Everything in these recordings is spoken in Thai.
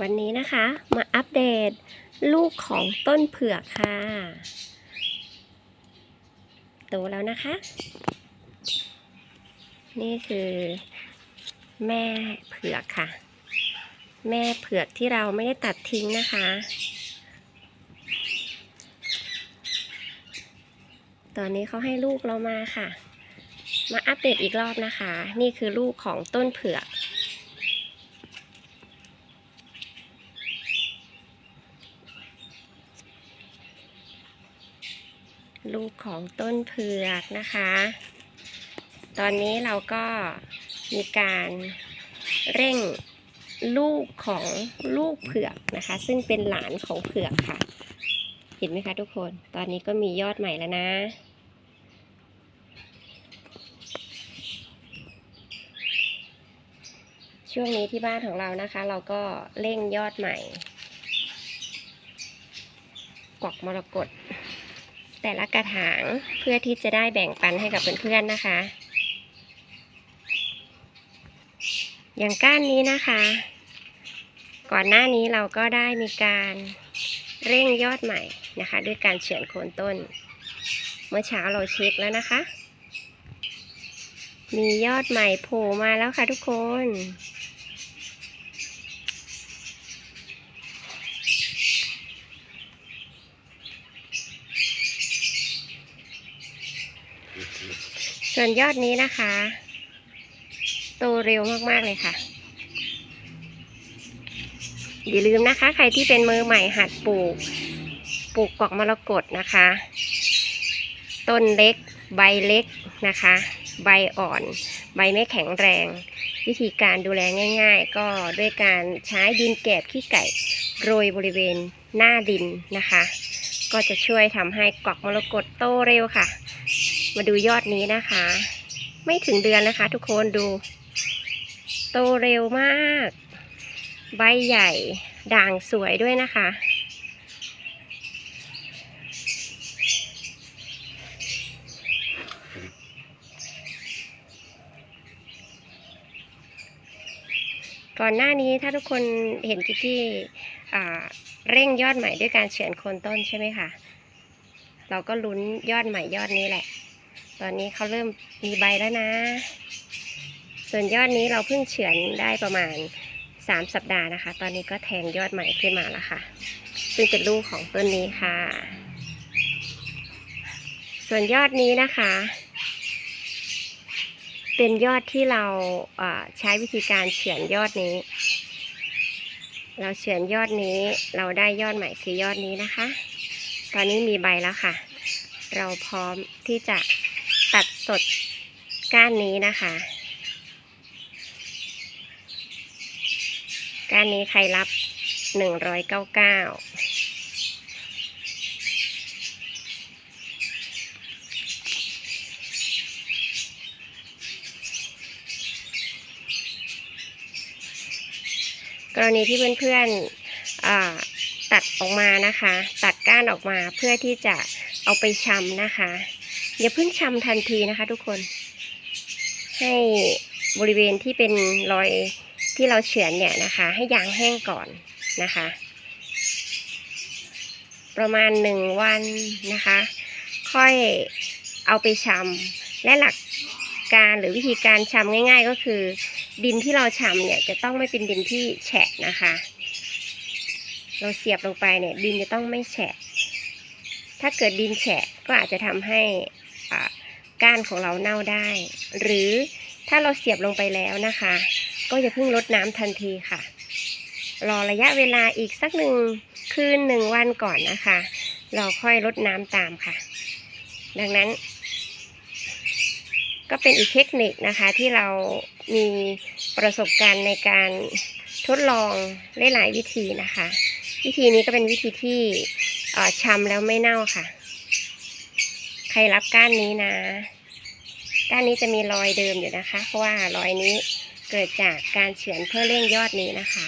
วันนี้นะคะมาอัปเดตลูกของต้นเผือกค่ะโตแล้วนะคะ นี่คือแม่เผือกค่ะ แม่เผือกที่เราไม่ได้ตัดทิ้งนะคะ ตอนนี้เขาให้ลูกเรามาค่ะ มาอัปเดตอีกรอบนะคะ นี่คือลูกของต้นเผือก ลูกของต้นเผือกนะคะ ตอนนี้เราก็มีการเร่งลูกของลูกเผือกนะคะ ซึ่งเป็นหลานของเผือกค่ะ เห็นไหมคะทุกคน ตอนนี้ก็มียอดใหม่แล้วนะช่วงนี้ที่บ้านของเรานะคะ เราก็เร่งยอดใหม่กวักมรกต แต่ละกระถางเพื่อที่จะได้แบ่งปันให้กับเพื่อนๆนะคะ อย่างก้านนี้นะคะ ก่อนหน้านี้เราก็ได้มีการเร่งยอดใหม่นะคะ ด้วยการเฉือนโคนต้น เมื่อเช้าเราเช็คแล้วนะคะ มียอดใหม่โผล่มาแล้วค่ะทุกคน ส่วนยอดนี้นะคะ โตเร็วมาก ๆ เลยค่ะ อย่าลืมนะคะ ใครที่เป็นมือใหม่หัดปลูก ปลูกกอกมรกตนะคะ ต้นเล็ก ใบเล็กนะคะ ใบอ่อน ใบไม่แข็งแรง วิธีการดูแลง่าย ๆ ก็ด้วยการใช้ดินแกบขี้ไก่โรยบริเวณหน้าดินนะคะ ก็จะช่วยทำให้กอกมรกตโตเร็วค่ะ มาดูยอดนี้นะคะ ไม่ถึงเดือนนะคะ ทุกคนดู โตเร็วมาก ใบใหญ่ด่างสวยด้วยนะคะ ก่อนหน้านี้ถ้าทุกคนเห็นกิกกี้อ่เร่งยอดใหม่ด้วยการเฉือนโคนต้นใช่ไหมคะ เราก็ลุ้นยอดใหม่ยอดนี้แหละ ตอนนี้เขาเริ่มมีใบแล้วนะ ส่วนยอดนี้เราเพิ่งเฉือนได้ประมาณ 3 สัปดาห์นะคะ ตอนนี้ก็แทงยอดใหม่ขึ้นมาแล้วค่ะ ซึ่งเป็นลูกของต้นนี้ค่ะ ส่วนยอดนี้นะคะ เป็นยอดที่เราใช้วิธีการเฉือนยอดนี้ เราเฉือนยอดนี้เราได้ยอดใหม่คือยอดนี้นะคะ ตอนนี้มีใบแล้วค่ะ เราพร้อมที่จะ สดก้านนี้นะคะ ก้านนี้ใครรับ199กรณีที่เพื่อนๆตัดออกมานะคะ ตัดก้านออกมาเพื่อที่จะเอาไปชำนะคะ อย่าเพิ่งชำทันทีนะคะ ทุกคน ให้บริเวณที่เป็นรอยที่เราเฉือนเนี่ยนะคะ ให้ยางแห้งก่อนนะคะ ประมาณหนึ่งวันนะคะ ค่อยเอาไปชำและหลักการหรือวิธีการชำง่าย ๆ ก็คือ ดินที่เราชำเนี่ยจะต้องไม่เป็นดินที่แฉะนะคะ เราเสียบลงไปเนี่ย ดินจะต้องไม่แฉะ ถ้าเกิดดินแฉะก็อาจจะทำให้ ก้านของเราเน่าได้ หรือถ้าเราเสียบลงไปแล้วนะคะ ก็อย่าเพิ่งลดน้ำทันทีค่ะ รอระยะเวลาอีกสักหนึ่งคืนหนึ่งวันก่อนนะคะ เราค่อยลดน้ำตามค่ะ ดังนั้น ก็เป็นอีกเทคนิคนะคะที่เรามีประสบการณ์ในการทดลองหลายๆวิธีนะคะ วิธีนี้ก็เป็นวิธีที่เอ่อชำแล้วไม่เน่าค่ะ ใครรับก้านนี้นะ ก้านนี้จะมีรอยเดิมอยู่นะคะ เพราะว่ารอยนี้เกิดจากการเฉือนเพื่อเร่งยอดนี้นะคะ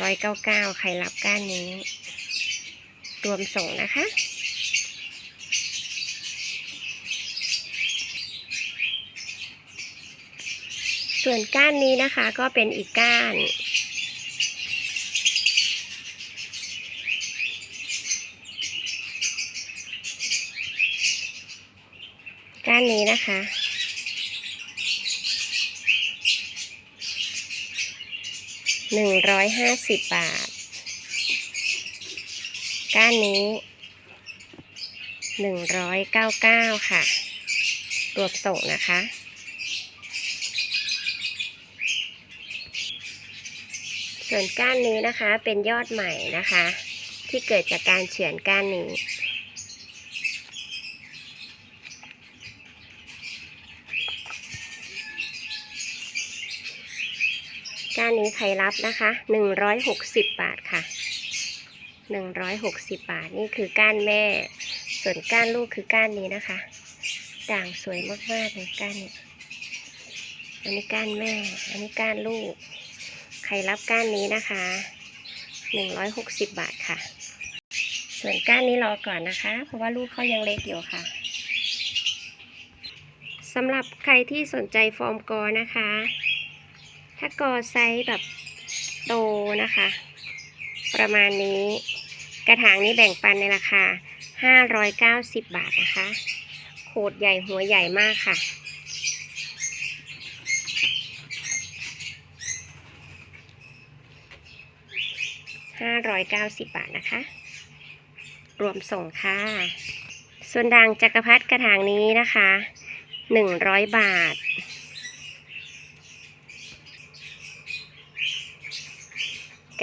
รอยเก้าเก้าใครรับก้านนี้ รวมส่งนะคะ ส่วนก้านนี้นะคะก็เป็นอีกก้าน ก้านนี้นะคะ หนึ่งร้อยห้าสิบบาทก้านนี้ หนึ่งร้อยเก้าเก้าค่ะ รวมส่งนะคะ ส่วนก้านนี้นะคะเป็นยอดใหม่นะคะ ที่เกิดจากการเฉือนก้านนี้ ก้านนี้ใครรับนะคะหนึ่งร้อยหกสิบบาทค่ะหนึ่งร้อยหกสิบบาทนี่คือก้านแม่ ส่วนก้านลูกคือก้านนี้นะคะ ด่างสวยมากๆเลยก้านนี้อันนี้ก้านแม่ อันนี้ก้านลูก ใครรับก้านนี้นะคะหนึ่งร้อยหกสิบบาทค่ะ ส่วนก้านนี้รอก่อนนะคะ เพราะว่าลูกเขายังเล็กอยู่ค่ะสำหรับใครที่สนใจฟอร์มกอนะคะ ถ้ากอไซส์แบบโตนะคะ ประมาณนี้ กระถางนี้แบ่งปันในราคา 590 บาทนะคะ โขดใหญ่หัวใหญ่มากค่ะ590บบาทนะคะ รวมส่งค่ะ ส่วนด่างจักรพรรดิกระถางนี้นะคะ100บาท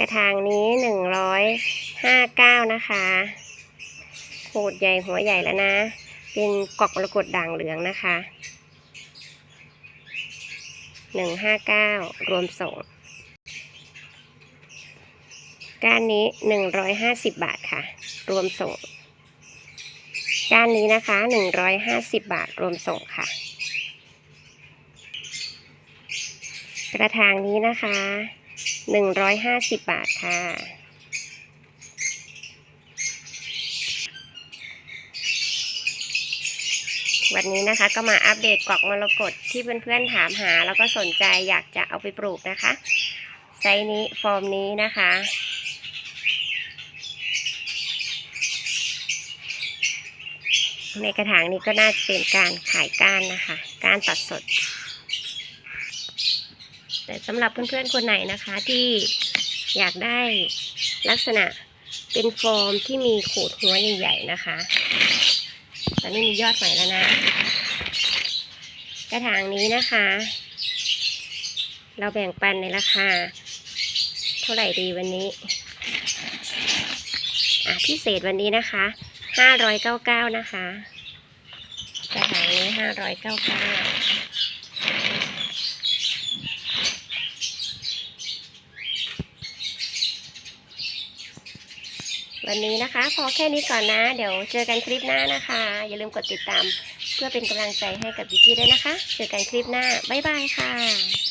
กระถางนี้159นะคะโขดใหญ่หัวใหญ่แล้วนะ เป็นกอกมรกตด่างเหลืองนะคะ159รวมส่ง ก้านนี้150บบาทค่ะ รวมส่ง ก้านนี้นะคะ150บาทรวมส่งค่ะ กระถางนี้นะคะ 150 บาทค่ะ วันนี้นะคะก็มาอัปเดตกวักมรกตที่เพื่อนๆถามหา แล้วก็สนใจอยากจะเอาไปปลูกนะคะ ไซส์นี้ฟอร์มนี้นะคะในกระถางนี้ก็น่าจะเป็นการขายก้านนะคะการตัดสด แต่สำหรับเพื่อนๆคนไหนนะคะที่อยากได้ลักษณะเป็นฟอร์มที่มีขูดหัวใหญ่ๆนะคะ ตอนนี้มียอดใหม่แล้วนะ กระถางนี้นะคะ เราแบ่งปันในราคา เท่าไหร่ดีวันนี้อะพิเศษวันนี้นะคะห้าร้อยเก้าเก้านะคะ กระถางนี้ห้าร้อยเก้าเก้า วันนี้นะคะ พอแค่นี้ก่อนนะ เดี๋ยวเจอกันคลิปหน้านะคะ อย่าลืมกดติดตาม เพื่อเป็นกำลังใจให้กับวิกกี้ด้วยนะคะ เจอกันคลิปหน้า บ๊ายบายค่ะ